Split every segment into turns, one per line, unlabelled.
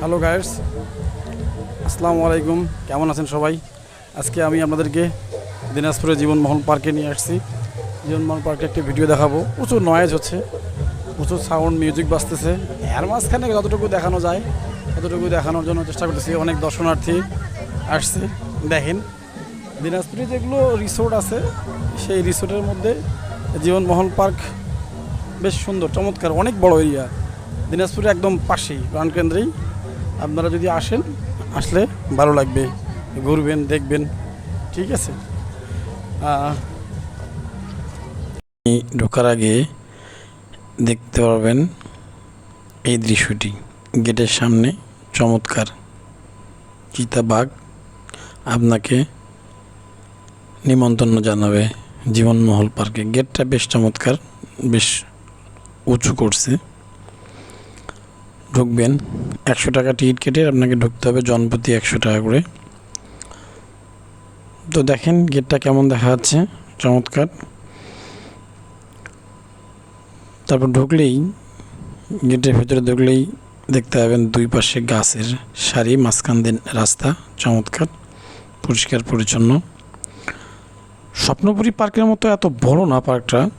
Hello guys আসসালামু আলাইকুম কেমন আছেন সবাই? আজকে আমি আপনাদেরকে দিনাজপুরের জীবনমহল পার্কে নিয়ে আসছি। জীবনমহল পার্কে একটি ভিডিও দেখাবো। প্রচুর নয়েজ হচ্ছে। প্রচুর সাউন্ড মিউজিক বাজতেছে। এর মাঝখানে যতটুকু দেখানো যায়, ততটুকু দেখানোর জন্য চেষ্টা করতেছি। অনেক দর্শনার্থী আসছে। দেখেন, দিনাজপুরে যেগুলো রিসোর্ট আছে, সেই রিসোর্টের মধ্যে জীবনমহল পার্ক বেশ সুন্দর, চমৎকার, অনেক বড় এরিয়া দিনাজপুরে একদম পাশেই, প্রাণকেন্দ্রেই। আপনারা যদি আসেন, আসলে ভালো লাগবে, ঘুরবেন, দেখবেন, ঠিক আছে? ঢোকার আগে দেখতে পারবেন এই দৃশ্যটি। গেটের সামনে চমৎকার চিতাবাঘ আপনাকে নিমন্ত্রণ জানাবে জীবনমহল পার্কে। গেটটা বেশ চমৎকার, বেশ উঁচু করছে। ঢুকবেন। একশো টাকা টিকিট কেটে আপনাকে ঢুকতে হবে জনপ্রতি একশো টাকা করে। তো দেখেন, গেটটা কেমন দেখা যাচ্ছে। চমৎকার। তারপর ঢুকলেই, গেটের ভেতরে ঢুকলেই দেখতে পাবেন দুই পাশে গাছের সারি, মাঝখান দিন রাস্তা। চমৎকার, পরিষ্কার, পরিচ্ছন্ন। স্বপ্নপুরী পার্কের মতো এত বড় না পার্কটা।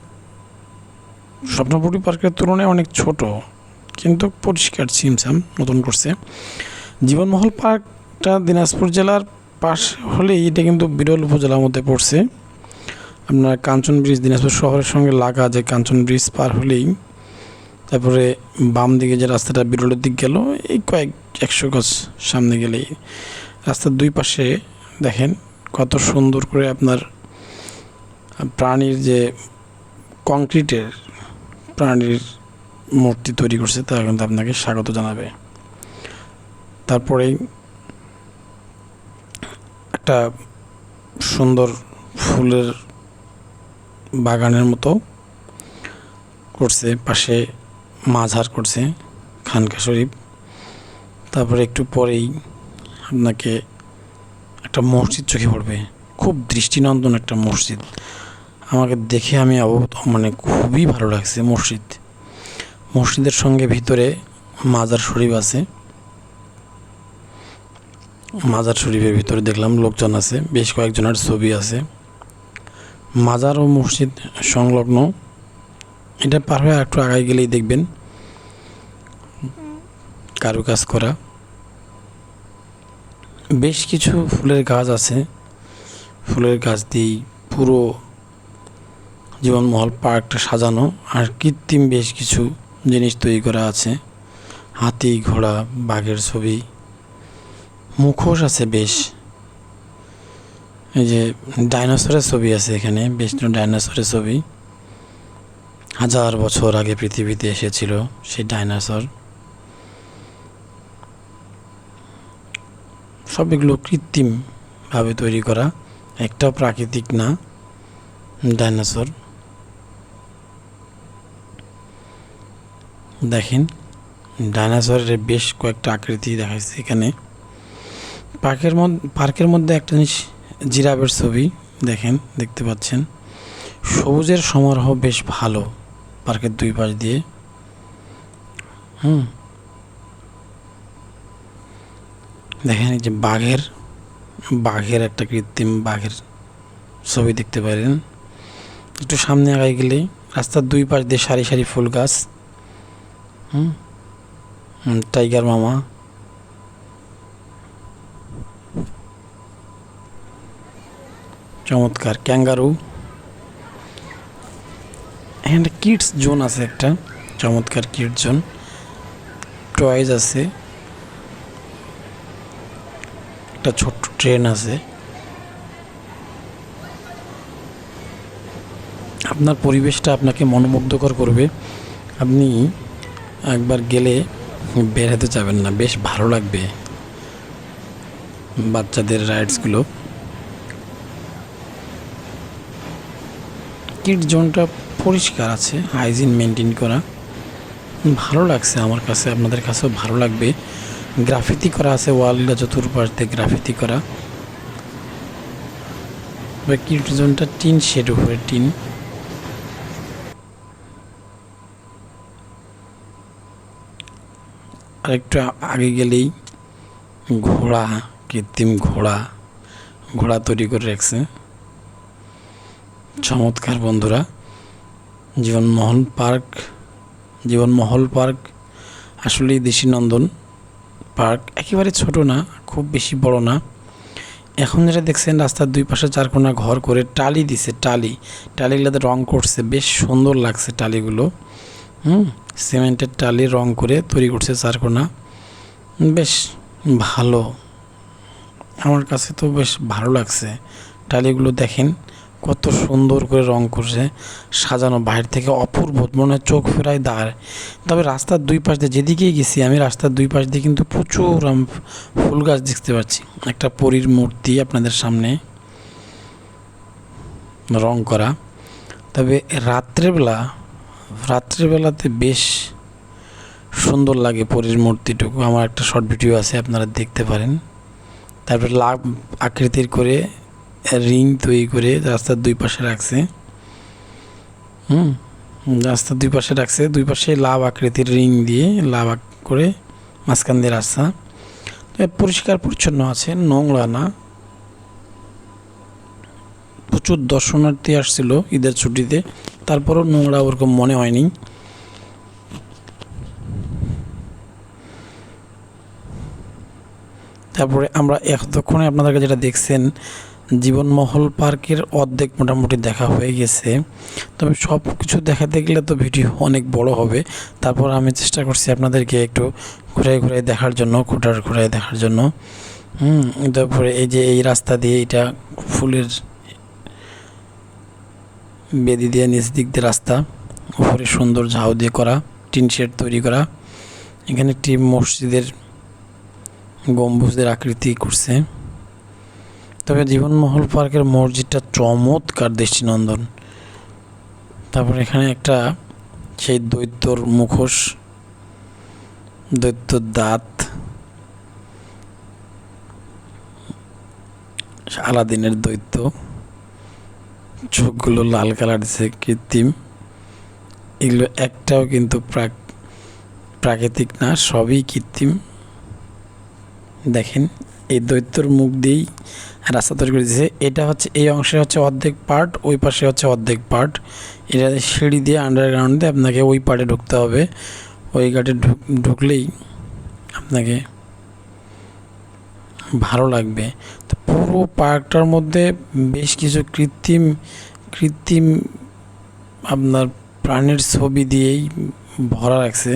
স্বপ্নপুরী পার্কের তুলনায় অনেক ছোট। কিন্তু পরিষ্কার ছিমছাম নতুন করছে। জীবনমহল পার্কটা দিনাজপুর জেলার পাশ হলেই এটা কিন্তু বিরল উপজেলার মধ্যে পড়ছে। আপনার কাঞ্চন ব্রিজ দিনাজপুর শহরের সঙ্গে লাগা যে কাঞ্চন ব্রিজ পার হলেই, তারপরে বাম দিকে যে রাস্তাটা বিরলের দিক গেল, এই কয়েক একশো গজ সামনে গেলেই। রাস্তার দুই পাশে দেখেন কত সুন্দর করে আপনার প্রাণীর যে কংক্রিটের প্রাণীর মূর্তি তৈরি করছে, তারা কিন্তু আপনাকে স্বাগত জানাবে। তারপরেই একটা সুন্দর ফুলের বাগানের মতো করছে, পাশে মাঝার করছে খানকা শরীফ। তারপরে একটু পরেই আপনাকে একটা মসজিদ চোখে পড়বে, খুব দৃষ্টিনন্দন একটা মসজিদ। আমাকে দেখে আমি মানে খুবই ভালো লাগছে মসজিদ। মসজিদের সঙ্গে ভিতরে মাজার শরীফ আছে। মাজার শরীফের ভিতরে দেখলাম লোকজন আছে, বেশ কয়েকজনের ছবি আছে। মাজার ও মসজিদ সংলগ্ন, এটা পার হয়ে একটু আগায় গেলেই দেখবেন কারুকাজ করা। বেশ কিছু ফুলের গাছ আছে, ফুলের গাছ দিয়েই পুরো জীবনমহল পার্কটা সাজানো, আর কৃত্রিম বেশ কিছু জিনিস তৈরি করা আছে। হাতি, ঘোড়া, বাঘের ছবি। মুখোশ আছে বেশ। এই যে ডাইনোসরের ছবি আছে এখানে, বেশ ডাইনোসরের ছবি। হাজার বছর আগে পৃথিবীতে এসেছিল সেই ডাইনোসর। সব এগুলো কৃত্রিমভাবে তৈরি করা একটাও প্রাকৃতিক না, ডাইনোসর। দেখেন, ডাইনোসরের বেশ কয়েকটা আকৃতি দেখাচ্ছে এখানে। পার্কের মধ্যে পার্কের মধ্যে একটা জিনিস, জিরাফের ছবি, দেখেন, দেখতে পাচ্ছেন। সবুজের সমারোহ বেশ ভালো পার্কের দুই পাশ দিয়ে। হুম। দেখেন, এই যে বাঘের বাঘের একটা কৃত্রিম বাঘের ছবি দেখতে পারেন। একটু সামনে আগায় গেলে রাস্তার দুই পাশ দিয়ে সারি সারি ফুল গাছ। হুম। টাইগার মামা। চমৎকার ক্যাঙ্গারু এখানে কিডস জোন আছে একটা, চমৎকার কিডস জোন টয়েজ আছে। একটা ছোট্ট ট্রেন আছে। আপনার পরিবেশটা আপনাকে মনোমুগ্ধকর করবে। আপনি একবার গেলে বের হতে যাবেন না, বেশ ভালো লাগবে বাচ্চাদের রাইডসগুলো কিড জোনটা পরিষ্কার আছে হাইজিন মেনটেন করা। ভালো লাগছে আমার কাছে, আপনাদের কাছেও ভালো লাগবে। গ্রাফিতি করা আছে ওয়ালটা চতুর্পাশ গ্রাফিতি করা। কিড জোনটা টিন শেড উপরে, টিন। আরেকটু আগে গেলেই ঘোড়া, কৃত্রিম ঘোড়া ঘোড়া তৈরি করে রাখছে। চমৎকার বন্ধুরা জীবনমহল পার্ক জীবনমহল পার্ক, আসলেই দেশি নন্দন পার্ক। একেবারে ছোট না, খুব বেশি বড় না। এখন যেটা দেখছেন, রাস্তার দুই পাশে চারকোনা ঘর করে টালি দিছে, টালি। টালিগুলোতে রং করছে, বেশ সুন্দর লাগছে টালিগুলো। হুম, সিমেন্টের টালি রং করে তৈরি করছে চারকোনা। বেশ ভালো। আমার কাছে তো বেশ ভালো লাগছে। টালিগুলো দেখেন, কত সুন্দর করে রং করছে। সাজানো বাইরে থেকে অপূর্ব, মনে চোখ ফেরায় দাঁড় তবে রাস্তার দুই পাশ দিয়ে যেদিকেই গেছি, আমি রাস্তার দুই পাশ দিয়ে কিন্তু প্রচুর ফুল গাছ দেখতে পাচ্ছি। একটা পরীর মূর্তি আপনাদের সামনে। রং করা। তবে রাত্রেবেলা রাত্রেবেলাতে বেশ সুন্দর লাগে পরীর মূর্তিটুকু। আমার একটা শর্ট ভিডিও আছে, আপনারা দেখতে পারেন। তারপরে লাভ আকৃতির করে, রিং তৈরি করে রাস্তার দুই পাশে রাখছে। হুম, রাস্তার দুই পাশে রাখছে। দুই পাশে লাভ আকৃতির রিং দিয়ে লাভ করে মাঝখান দিয়ে রাস্তা। পরিষ্কার পরিচ্ছন্ন আছে, নোংরা না। প্রচুর দর্শনার্থী আসছিল ঈদের ছুটিতে। তারপরও নোংরা ওরকম মনে হয়নি। তারপরে আমরা এতক্ষণে আপনাদেরকে যেটা দেখছেন, জীবনমহল পার্কের অর্ধেক মোটামুটি দেখা হয়ে গেছে। তবে সব কিছু দেখাতে গেলে তো ভিডিও অনেক বড় হবে। তারপর আমি চেষ্টা করছি আপনাদেরকে একটু ঘুরে ঘুরে দেখার জন্য খুঁটার ঘুরে দেখার জন্য। হুম, তারপরে এই যে এই রাস্তা দিয়ে এটা ফুলের বেদি দিয়ে নিচ দিক দিয়ে রাস্তা, উপরে সুন্দর ঝাউ দিয়ে করা, টিন শেড তৈরি করা। এখানে একটি মসজিদের গম্বুজদের আকৃতি করছে তবে জীবনমহল পার্কের মসজিদটা চমৎকার দৃষ্টিনন্দন। তারপর এখানে একটা সেই দৈত্যর মুখোশ দৈত্যর দাঁত, আলাদিনের দৈত্য। চোখগুলো লাল কালার দিছে কৃত্রিম। এগুলো একটাও কিন্তু প্রাক প্রাকৃতিক না, সবই কৃত্রিম। দেখেন, এই দৈত্যর মুখ দিয়েই রাস্তা তৈরি করে দিয়েছে এটা হচ্ছে, এই অংশে হচ্ছে অর্ধেক পার্ট, ওই পাশে হচ্ছে অর্ধেক পার্ট। এটা সিঁড়ি দিয়ে আন্ডারগ্রাউন্ড আপনাকে ওই পার্টে ঢুকতে হবে। ওই ঢুক ঢুকলেই আপনাকে ভালো লাগবে। পুরো পার্কটার মধ্যে বেশ কিছু কৃত্রিম কৃত্রিম আপনার প্রাণীর ছবি দিয়েই ভরা রাখছে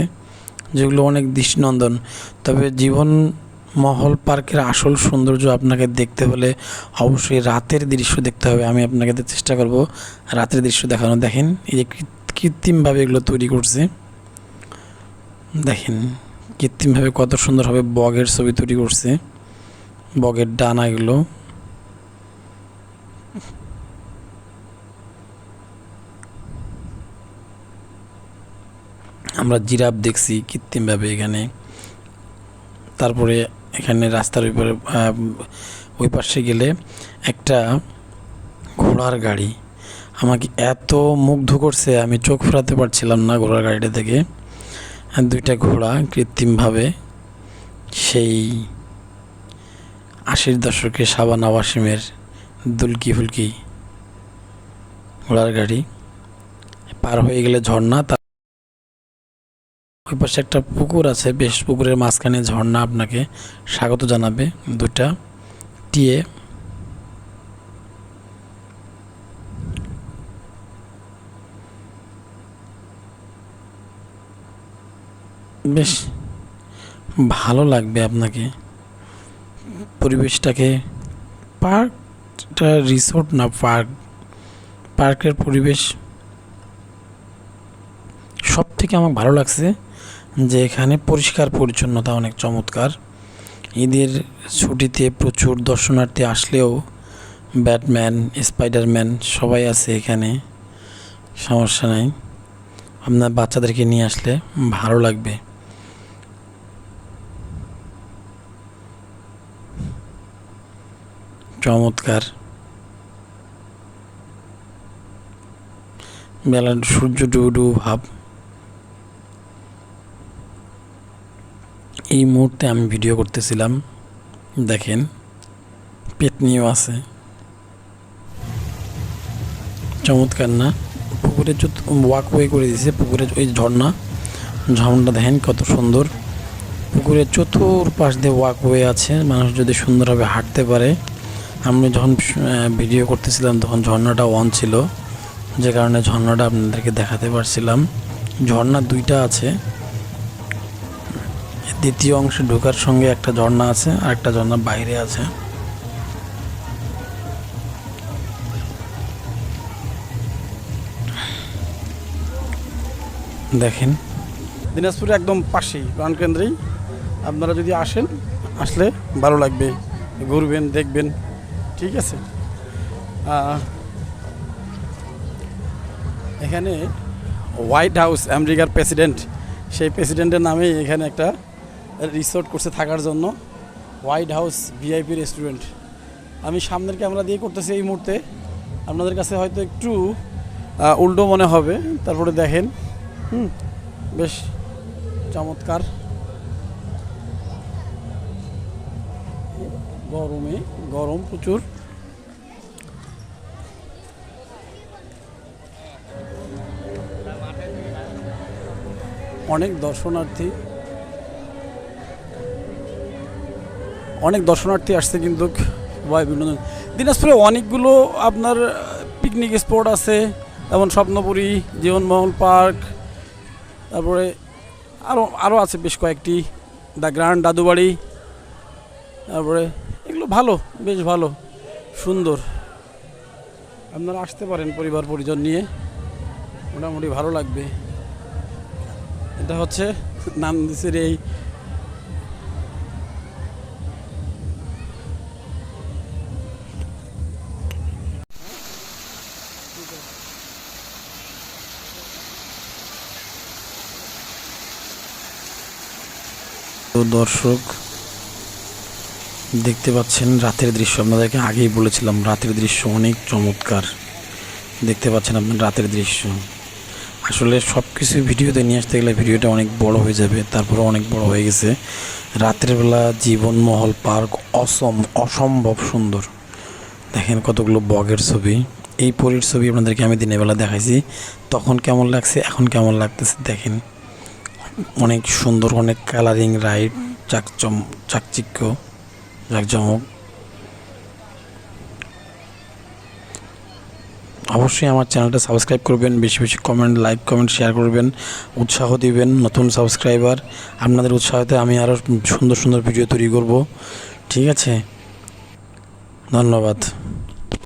যেগুলো অনেক দৃষ্টিনন্দন। তবে জীবন মহল পার্কের আসল সৌন্দর্য আপনাকে দেখতে হলে অবশ্যই রাতের দৃশ্য দেখতে হবে। আমি আপনাকে চেষ্টা করব রাতের দৃশ্য দেখানো। দেখেন, এই যে কৃত্রিমভাবে এগুলো তৈরি করছে। দেখেন, কৃত্রিমভাবে কত সুন্দরভাবে বগের ছবি তৈরি করছে। বগের ডানা এগুলো। আমরা জিরাফ দেখছি কৃত্রিমভাবে এখানে। তারপরে এখানে রাস্তার ওই পারে আহ, ওই পাশে গেলে একটা ঘোড়ার গাড়ি। আমাকে এত মুগ্ধ করছে আমি চোখ ফেরাতে পারছিলাম না ঘোড়ার গাড়িটা থেকে। দুইটা ঘোড়া কৃত্রিমভাবে সেই আশির দশকে সাবানা ওয়াসিমের দুলকি ফুলকি ঘোড়ার গাড়ি পার হয়ে গেলে ঝর্ণা, তার ওই পাশে একটা পুকুর আছে, বেশ পুকুরের মাঝখানে ঝর্ণা আপনাকে স্বাগত জানাবে দুটা টিয়ে বেশ ভালো লাগবে আপনাকে। পরিবেশটাকে পার্কটা, রিসোর্ট না, পার্ক। পার্কের পরিবেশ সব থেকে আমার ভালো লাগছে যে এখানে পরিষ্কার, পরিচ্ছন্নতা অনেক চমৎকার। ঈদের ছুটিতে প্রচুর দর্শনার্থী আসলেও ব্যাটম্যান, স্পাইডারম্যান সবাই আছে এখানে, সমস্যা নাই। আপনার বাচ্চাদেরকে নিয়ে আসলে ভালো লাগবে। চমৎকার। বেলা সূর্য ডুবু ভাব। এই মুহূর্তে আমি ভিডিও করতেছিলাম, দেখেন, পেতনিও আছে। চমৎকার না? পুকুরে ওয়াকওয়ে করে দিয়েছে পুকুরের ওই ঝর্ণা, ঝর্ণাটা দেখেন কত সুন্দর। পুকুরের চতুর পাশ দিয়ে ওয়াকওয়ে আছে, মানুষ যদি সুন্দরভাবে হাঁটতে পারে। আমি যখন ভিডিও করতেছিলাম, তখন ঝর্ণাটা অন ছিল। যে কারণে ঝর্ণাটা আপনাদেরকে দেখাতে পারছিলাম। ঝর্ণা দুইটা আছে। দ্বিতীয় অংশে ঢোকার সঙ্গে একটা ঝর্ণা আছে, আর একটা ঝর্ণা বাইরে আছে। দেখেন। দিনাজপুরে একদম পাশেই প্রাণকেন্দ্রেই আপনারা যদি আসেন, আসলে ভালো লাগবে। ঘুরবেন, দেখবেন। ঠিক আছে। এখানে হোয়াইট হাউস আমেরিকার প্রেসিডেন্ট, সেই প্রেসিডেন্টের নামে এখানে একটা রিসোর্ট করছে থাকার জন্য, হোয়াইট হাউস ভিআইপি রেস্টুরেন্ট। আমি সামনের ক্যামেরা দিয়ে করতেছি এই মুহূর্তে, আপনাদের কাছে হয়তো একটু উল্টো মনে হবে, তারপরে দেখেন, হুম, বেশ চমৎকার। গরমে, গরম প্রচুর। অনেক দর্শনার্থী। অনেক দর্শনার্থী আসছে কিন্তু সবাই বিনোদন। দিনাজপুরে অনেকগুলো আপনার পিকনিক স্পট আছে, যেমন স্বপ্নপুরী, জীবনমহল পার্ক, তারপরে আরও আরও আছে বেশ কয়েকটি। দ্য গ্র্যান্ড দাদুবাড়ি, তারপরে এগুলো ভালো, বেশ ভালো, সুন্দর। আপনারা আসতে পারেন পরিবার পরিজন নিয়ে, মোটামুটি ভালো লাগবে। এটা হচ্ছে নান্দিসের এই দর্শক। দেখতে পাচ্ছেন রাতের দৃশ্য। আপনাদেরকে আগেই বলেছিলাম, রাতের দৃশ্য অনেক চমৎকার। দেখতে পাচ্ছেন আপনার রাতের দৃশ্য। আসলে সব কিছু ভিডিওতে নিয়ে আসতে গেলে ভিডিওটা অনেক বড় হয়ে যাবে তারপরে অনেক বড় হয়ে গেছে। রাতের বেলা জীবনমহল পার্ক অসম, অসম্ভব সুন্দর। দেখেন কতগুলো বগের ছবি। এই পরীর ছবি আপনাদেরকে আমি দিনের বেলা দেখাইছি। তখন কেমন লাগছে, এখন কেমন লাগতেছে দেখেন। অনেক সুন্দর, অনেক কালারিং রাইড চাকচম, চাকচিক্য। জাকজমক অবশ্যই আমার চ্যানেলটা সাবস্ক্রাইব করবেন, বেশি বেশি কমেন্ট লাইক কমেন্ট শেয়ার করবেন, উৎসাহ দিবেন নতুন সাবস্ক্রাইবার আপনাদের উৎসাহতে আমি আরও সুন্দর সুন্দর ভিডিও তৈরি করব। ঠিক আছে? ধন্যবাদ।